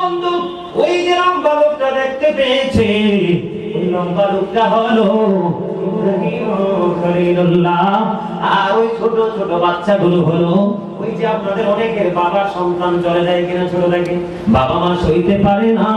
বন্ধু, ওই যে লম্বা লোকটা দেখতে পেয়েছে। ওই লম্বা লোকটা হলো আর ওই ছোট ছোট বাচ্চাগুলো হলো, ওই যে আপনাদের অনেকের বাবার সন্তান চলে যায় কিনা ছোট থেকে বাবা মা সইতে পারে না।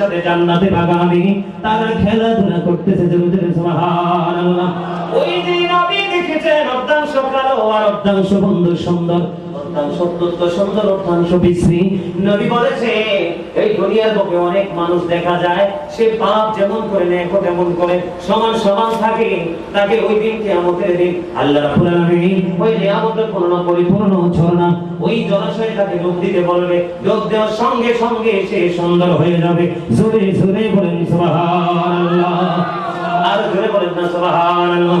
সাথে জান্নাতে বাগানে তারা খেলাধুলা করতেছে ওই যে নবী দেখেছেন, অর্ধাংশ কালো আর অর্ধাংশ বন্ধু সুন্দর। অর্ধাংশ অত্যন্ত সুন্দর বিশ্রী নবী বলেছে এই দুনিয়ার বুকে অনেক মানুষ দেখা যায়, সে পাপ যেমন করে নেকো তেমন করে, সমান সমান থাকে। তাকে ওই দিন কিয়ামতের দিন আল্লাহ রাব্বুল আলামিন ওই নিয়ামতের পূর্ণ পরিপূর্ণ ঝর্ণা ওই জলাশয়ে তাকে ডুব দিতে বলবে ডুব দেওয়ার সঙ্গে সঙ্গে সে সুন্দর হয়ে যাবে। জোরে জোরে বলেন, সুবহানাল্লাহ। আর জোরে বলেন না, সুবহানাল্লাহ।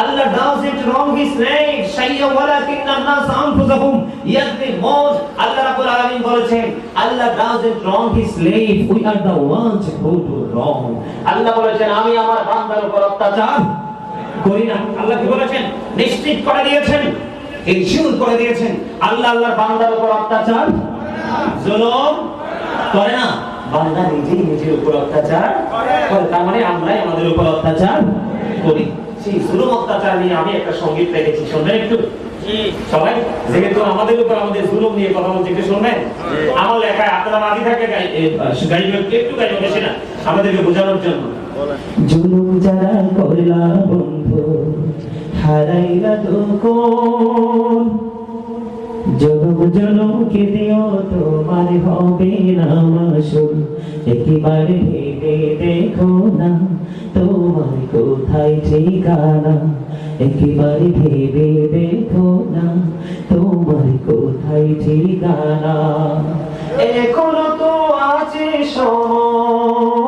Allah does it wrong his name শাইয়্যান ওয়ালাকিন্নান নাসা আনফুসাহুম ইয়াজলিমুন আল্লাহ রাব্বুল আলামিন বলেছেন আল্লাহ does it wrong his slave we are the ones who do wrong আল্লাহ বলেছেন, আমি আমার বান্দার উপর অত্যাচার করি না। আল্লাহ কি বলেছেন? নিশ্চিত করে দিয়েছেন, ইনশিওর করে দিয়েছেন। আল্লাহ আল্লাহর বান্দার উপর অত্যাচার জুলুম করে না। বান্দা নিজেই নিজের উপর অত্যাচার করে, তার মানে আমরাই আমাদের উপর অত্যাচার করি। সেই জুলুম অত্যাচার নিয়ে আমি একটা সংগীত রেখেছি শুনবেন একটু? সবাই? যেহেতু আমাদের উপর আমাদের জুলুম নিয়ে কথা বলছি একটু শুনবেন? আমার লেখায় আপনারা থাকে গাইবেন একটু গাইবেন বেশি না। আমাদেরকে বোঝানোর জন্য। জুলুম যারা করলা বন্ধু হারাইলা তো কোন? জনম জনমকে দিও তোমার হবে না। মাসুল একেবারে ভেবে দেখো না, তোমার কোথায় ঠিকানা? একেবারে ভেবে দেখো না, তোমার কোথায় ঠিকানা? এখনও তো আছে সময়,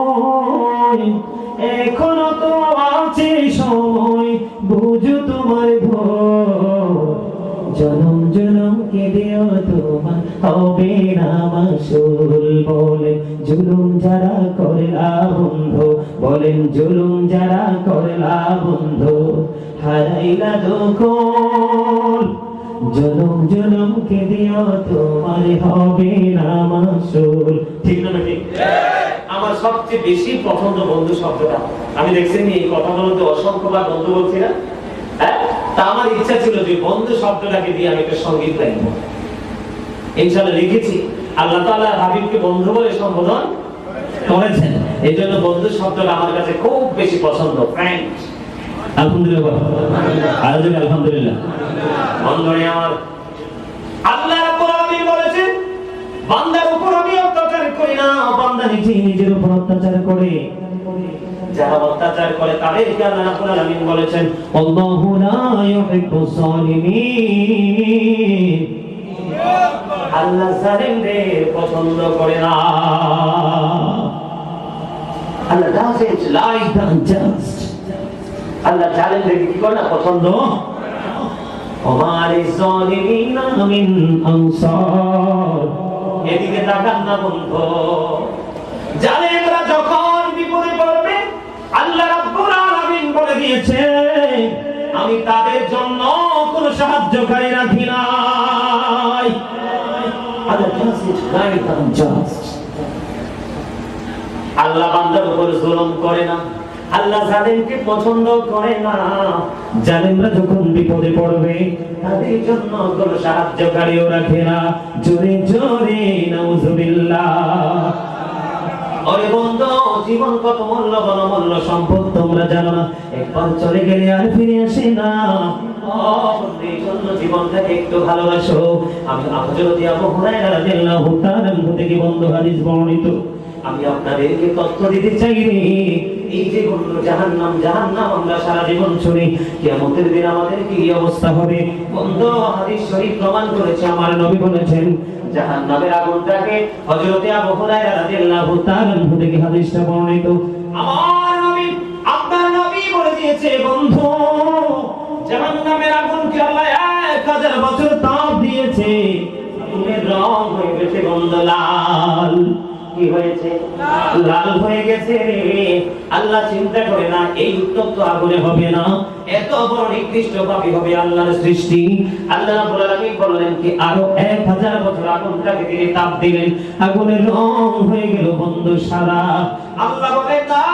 এখনও তো আছে সময়, বুঝো তোমার ভয়। জনম জনম কে দিও তোমার হবে না মাসুল বলেন জুলুম যারা করলা বন্ধ বলেন জুলুম যারা করলা বন্ধ হারাইলা দোকল জনম জনম কে দিও তোমার হবে না মাসুল ঠিক না ঠিক আমার সবচেয়ে বেশি পছন্দ বন্ধু শব্দটা। আমি দেখছি এই কথাগুলোতে অসংখ্যবার বন্ধু বলছি না। তা আমার ইচ্ছা ছিল যে বন্ধু শব্দটাকে দিয়ে আমি একটা সংগীত লিখব ইনশাআল্লাহ লিখেছি, আল্লাহ তাআলা হাবিবকে বন্ধু বলে সম্বোধন করেছেন। এই জন্য বন্ধু শব্দটা আমার কাছে খুব বেশি পছন্দ। ফ্রেন্ড আলহামদুলিল্লাহ। আলহামদুলিল্লাহ আল্লাহ রাব্বুল আলামিন কি করে পছন্দ? আমার জালিমিনা মিন আনসার। এদিকে তাকান না বন্ধু। জালেমরা যখন বিপদে পড়বে আল্লাহ রাব্বুল আলামিন বলে আমি তাদের জন্য রাখি আল্লাহ বান্দার উপর করে না। আল্লাহ পছন্দ করে না। জালেমরা যখন বিপদে পড়বে, তাদের জন্য কোনো সাহায্যকারীও রাখে না। জোরে জোরে, নাউজুবিল্লাহ। ওরে বন্ধু জীবন কত মূল্যবান অমূল্য সম্পদ তোমরা জানো না। একবার চলে গেলে আর ফিরে আসে না। একটু আমি বন্ধ বর্ণিত। আমি আপনাদেরকে তথ্য দিতে চাইনি। এই যে বন্ধু জাহান্নাম জাহান্নাম, আমরা সারা জীবন শুনি। কিয়ামতের দিন আমাদের কি অবস্থা হবে? বন্ধু, হাদিস শরীফ প্রমাণ করেছে, আমার নবী বলেছেন, জাহান্নামের আগুনটাকে হযরতে আবু হুরায়রা রাদিয়াল্লাহু তাআলা থেকে হাদিসটা বর্ণিত। আমার নবী, আপনার নবী বলে দিয়েছে, বন্ধু, জাহান্নামের আগুনকে আল্লাহ এক হাজার বছর তাপ দিয়েছে। আগুনের রং হয়ে গেছে গন্ধ লাল কি হয়েছে? লাল হয়ে গেছে আল্লাহ চিন্তা করে না, এই উত্তপ্ত আগুনে হবে না। এত বড় নিকৃষ্ট পাপী হবে আল্লাহর সৃষ্টি। আল্লাহ রাব্বুল বললেন কি, আরও এক হাজার বছর আগুনটাকে তিনি তাপ দিলেন। আগুনের রং হয়ে গেল বন্ধু সারা আল্লাহ বলেন, না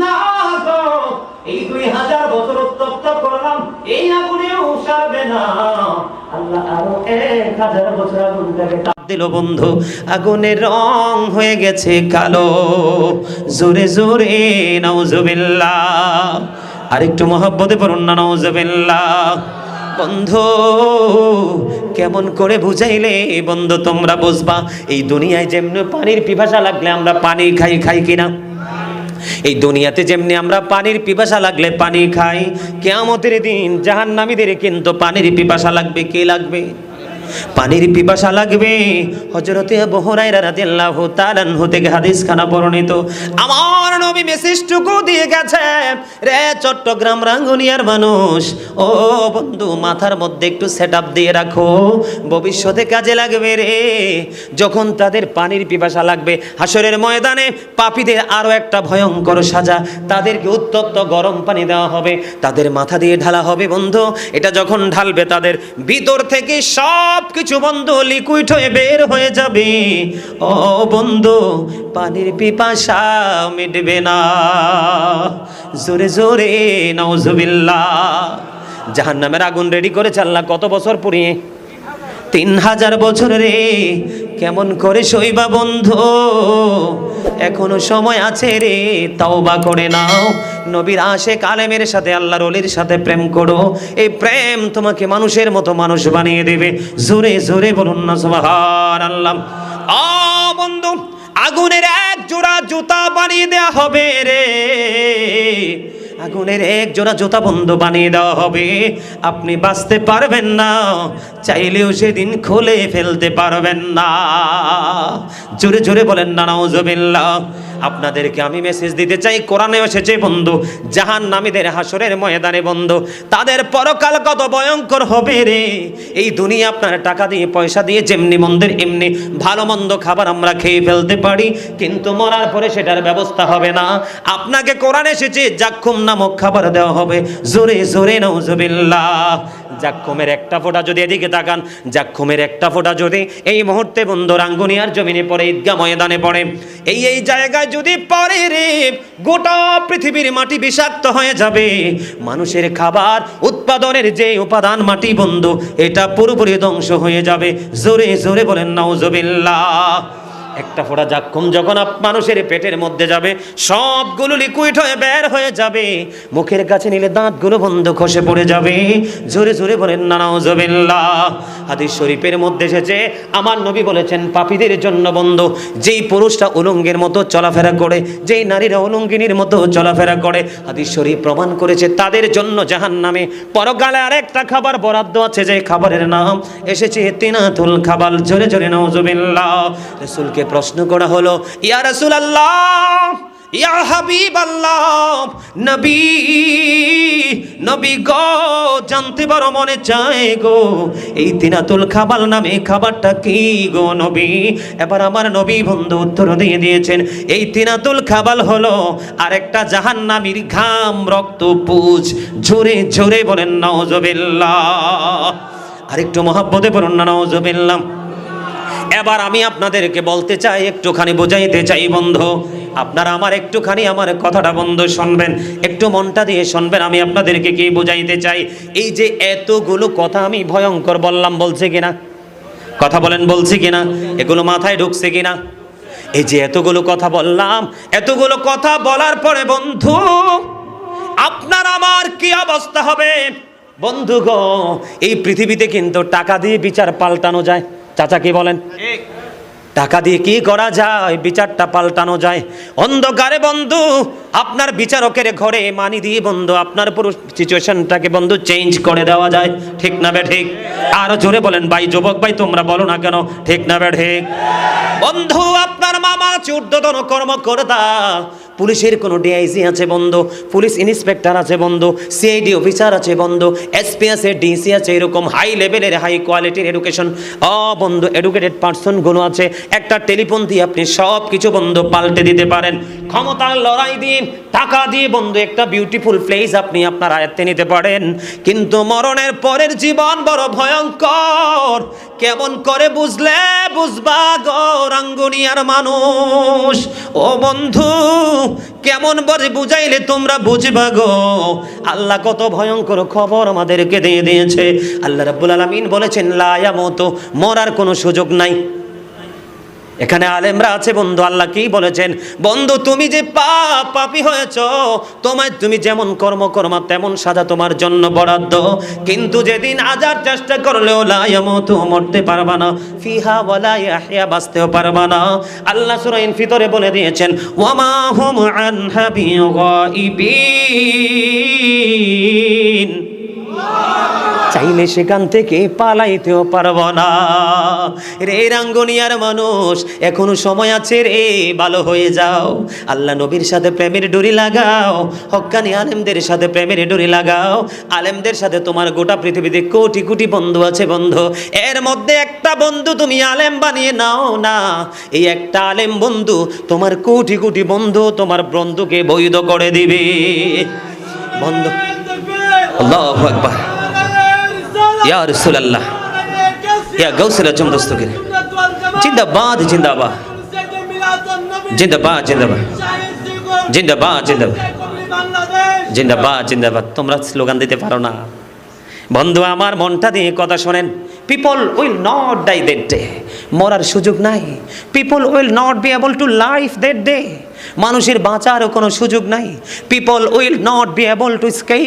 না এই দুই হাজার বছর উত্তপ্ত করলাম, এই আগুনেও সারবে না আল্লাহ আরও এক হাজার বছর আগুনটাকে দিল বন্ধু, আগুনের রং হয়ে গেছে কালো। জোরে জোরে, নাউজুবিল্লাহ। আরেকটু মহব্বতে পড়ুন না, নাউজুবিল্লাহ। বন্ধু, কেমন করে বুঝাইলে বন্ধু, তোমরা বুঝবা। এই দুনিয়ায় যেমনি পানির পিপাসা লাগলে আমরা পানি খাই খাই কিনা? এই দুনিয়াতে যেমনি আমরা পানির পিপাসা লাগলে পানি খাই, কেয়ামতের দিন জাহান্নামীদের কিন্তু পানির পিপাসা লাগবে, কে লাগবে? পানির পিপাসা লাগবে। হযরতে আবু হুরায়রা রাদিয়াল্লাহু তাআলা থেকে হাদিস খানা বর্ণিত। আমার নবী মেসেজটুকু দিয়ে গেছে, রে চট্টগ্রাম রাঙ্গুনিয়ার মানুষ, ও বন্ধু, মাথার মধ্যে একটু সেটআপ দিয়ে রাখো, ভবিষ্যতে কাজে লাগবে রে। যখন তাদের পানির পিপাসা লাগবে হাসরের ময়দানে পাপীদের আরও একটা ভয়ঙ্কর সাজা, তাদেরকে উত্তপ্ত গরম পানি দেওয়া হবে, তাদের মাথা দিয়ে ঢালা হবে, বন্ধু। এটা যখন ঢালবে তাদের ভিতর থেকে সব কিছু বন্ধু লিকুইড হয়ে বের হয়ে যাবে। ও বন্ধু, পানির পিপাসা মিটবে না। জোরে জোরে, নাউজুবিল্লাহ। জাহান্নামের আগুন রেডি করে আল্লাহ কত বছর পুড়িয়ে। তিন হাজার বছর রে, কেমন করে শৈবা বন্ধু? এখনও সময় আছে রে, তাওবা করে নাও। নবীর আশে কালেমের সাথে, আল্লাহর অলির সাথে প্রেম করো। এই প্রেম তোমাকে মানুষের মতো মানুষ বানিয়ে দেবে। জোরে জোরে বলুন না সুবহান আল্লাহ আ বন্ধু, আগুনের এক জোড়া জুতা বানিয়ে দেয়া হবে রে। আগুনের এক জোড়া জোতা বন্ধ বানিয়ে দেওয়া হবে। আপনি বাঁচতে পারবেন না, চাইলেও সেদিন খুলে ফেলতে পারবেন না। জোরে জোরে বলেন না নাউজুবিল্লাহ আপনাদেরকে আমি মেসেজ দিতে চাই কোরআনে এসেছে বন্ধু জাহান নামীদের হাসরের ময়দানে বন্ধু, তাদের পরকাল কত ভয়ঙ্কর হবে রে। এই দুনিয়া আপনার টাকা দিয়ে, পয়সা দিয়ে, যেমনি মন্দের, এমনি ভালো মন্দ খাবার আমরা খেয়ে ফেলতে পারি, কিন্তু মরার পরে সেটার ব্যবস্থা হবে না। আপনাকে কোরআন এসেছে জাক্ষুম নামক খাবার দেওয়া হবে। জোরে জোরে নৌজবিল্লাহ জাক্ষুমের একটা ফোঁটা যদি এদিকে তাকান জাক্ষুমের একটা ফোঁটা যদি এই মুহূর্তে বন্ধু রাঙ্গুনিয়ার জমিনে পড়ে ঈদগা ময়দানে পড়ে, এই এই জায়গায় যদি পড়ে রে, গোটা পৃথিবীর মাটি বিষাক্ত হয়ে যাবে। মানুষের খাবার, উৎপাদনের যে উপাদান মাটি বন্ধু, এটা পুরোপুরি ধ্বংস হয়ে যাবে। জোরে জোরে বলেন, নাউজবিল্লাহ। একটা ফোড়া জাক্ষুম যখন মানুষের পেটের মধ্যে যাবে, সবগুলো লিকুইড হয়ে বের হয়ে যাবে। মুখের কাছে নিলে দাঁতগুলো বন্ধ খসে পড়ে যাবে। জোরে জোরে বলেন, নানাউজবিল্লাহ। হাদিস শরীফের মধ্যে এসেছে, আমার নবী বলেছেন, পাপীদের জন্য বন্ধ। যেই পুরুষটা উলঙ্গের মতো চলাফেরা করে, যেই নারীরা উলঙ্গিনীর মতো চলাফেরা করে, হাদিস শরীফ প্রমাণ করেছে, তাদের জন্য জাহান নামে পরকালে আরেকটা খাবার বরাদ্দ আছে, যে খাবারের নাম এসেছে, তিনাতুল খাবার জোরে জোরে নাউজুবিল্লাহ। রাসূলকে প্রশ্ন করা হলো, ইয়া রাসূলুল্লাহ, ইয়া হাবিব আল্লাহ নবী নবী গো, জানতে বড় মনে চায় গো, এই তিনাতুল খাবাল নামে খাবারটা কি গো নবী? এবার আমার নবী বন্ধু উত্তর দিয়ে দিয়েছেন, এই তিনাতুল খাবাল হলো আরেকটা জাহান্নামীর ঘাম, রক্ত, পুজ জোরে জোরে বলেন নওজবিল্লাহ আরেকটু মহাব্বতে বলুন না নওজবিল্লাহ এবার আমি আপনাদেরকে বলতে চাই, একটুখানি বোঝাইতে চাই বন্ধু। আপনারা আমার একটুখানি আমার কথাটা বন্ধু শুনবেন, একটু মনটা দিয়ে শুনবেন, আমি আপনাদেরকে কি বোঝাইতে চাই? এই যে এতগুলো কথা আমি ভয়ঙ্কর বললাম, বলছে কিনা? কথা বলেন, বলছি কিনা? এগুলো মাথায় ঢুকছে কিনা? এই যে এতগুলো কথা বললাম, এতগুলো কথা বলার পরে বন্ধু, আপনার আমার কি অবস্থা হবে? বন্ধু গো, এই পৃথিবীতে কিন্তু টাকা দিয়ে বিচার পাল্টানো যায়। চাচা কি বলেন? টাকা দিয়ে কি করা যায়? বিচারটা পাল্টানো যায়। অন্ধকারে বন্ধু আপনার বিচারকের ঘরে মানি দিয়ে বন্ধু আপনার পুরো সিচুয়েশনটাকে বন্ধু চেঞ্জ করে দেওয়া যায়। ঠিক না বে ঠিক? আরও জোরে বলেন ভাই যুবক ভাই তোমরা বলো না কেন? ঠিক না বে ঠিক? বন্ধু আপনার মামা আছে ঊর্ধ্বতন কর্মকর্তা পুলিশের কোনো ডিআইসি আছে বন্ধু, পুলিশ ইন্সপেক্টর আছে বন্ধু সিআইডি অফিসার আছে বন্ধু এসপি আছে ডিসি আছে, এরকম হাই লেভেলের হাই কোয়ালিটির এডুকেশন অ বন্ধু এডুকেটেড পার্সনগুলো আছে, একটা টেলিফোন দিয়ে আপনি সব কিছু বন্ধু পাল্টে দিতে পারেন। ক্ষমতার লড়াই দিয়ে, টাকা দিয়ে বন্ধু, একটা বিউটিফুল প্লেস আপনি আপনার আয়ত্তে নিতে পারেন। কিন্তু মরণের পরের জীবন বড় ভয়ঙ্কর। কেমন করে বুঝলে বুঝবা গো রাঙ্গুনিয়ার মানুষ? ও বন্ধু, কেমন করে বুঝাইলে তোমরা বুঝবা গো? আল্লাহ কত ভয়ঙ্কর খবর আমাদেরকে দিয়ে দিয়েছে। আল্লাহ রাব্বুল আলামিন বলেছেন লায়ামতো মরার কোনো সুযোগ নাই। এখানে আলেমরা আছে বন্ধু, আল্লাহ কি বলেছেন? বন্ধু, তুমি যে পাপ, পাপি হয়েছ, তোমায় তুমি যেমন কর্ম কর্মা তেমন সাজা তোমার জন্য বরাদ্দ। কিন্তু যেদিন আজার চেষ্টা করলেও লায়ামতো মরতে পারবা না। ফিহা ওয়ালা ইয়াহইয়া, বাঁচতেও পারবা না। আল্লাহ সূরা ইনফিতরে বলে দিয়েছেন ওয়ামা হুম আনহা বিগাইবিন চাইলে সেখান থেকে পালাইতেও পারব না। রে রাঙ্গনিয়ার মানুষ, এখনও সময় আছে রে, ভালো হয়ে যাও। আল্লাহ নবীর সাথে প্রেমের ডুরি লাগাও। হক্কানি আলেমদের সাথে প্রেমের ডুরি লাগাও। আলেমদের সাথে তোমার গোটা পৃথিবীতে কোটি কোটি বন্ধু আছে বন্ধু। এর মধ্যে একটা বন্ধু তুমি আলেম বানিয়ে নাও না। এই একটা আলেম বন্ধু তোমার কোটি কোটি বন্ধু তোমার বন্ধুকে বৈধ করে দিবে। বন্ধু। আল্লাহু আকবার। ইয়া রাসূলুল্লাহ। ইয়া গাউসুল আজম দস্তগীর জিন্দাবাদ জিন্দাবাদ। জিন্দাবাদ জিন্দাবাদ। জিন্দাবাদ জিন্দাবাদ। জিন্দাবাদ জিন্দাবাদ। তোমরা স্লোগান দিতে পারো না। বন্ধু, আমার মনটা দিয়ে কথা শোনেন। People will not die that day মরার সুযোগ নাই। People will not be able to life that day মানুষের বাঁচারও কোনো সুযোগ নাই। People will not be able to escape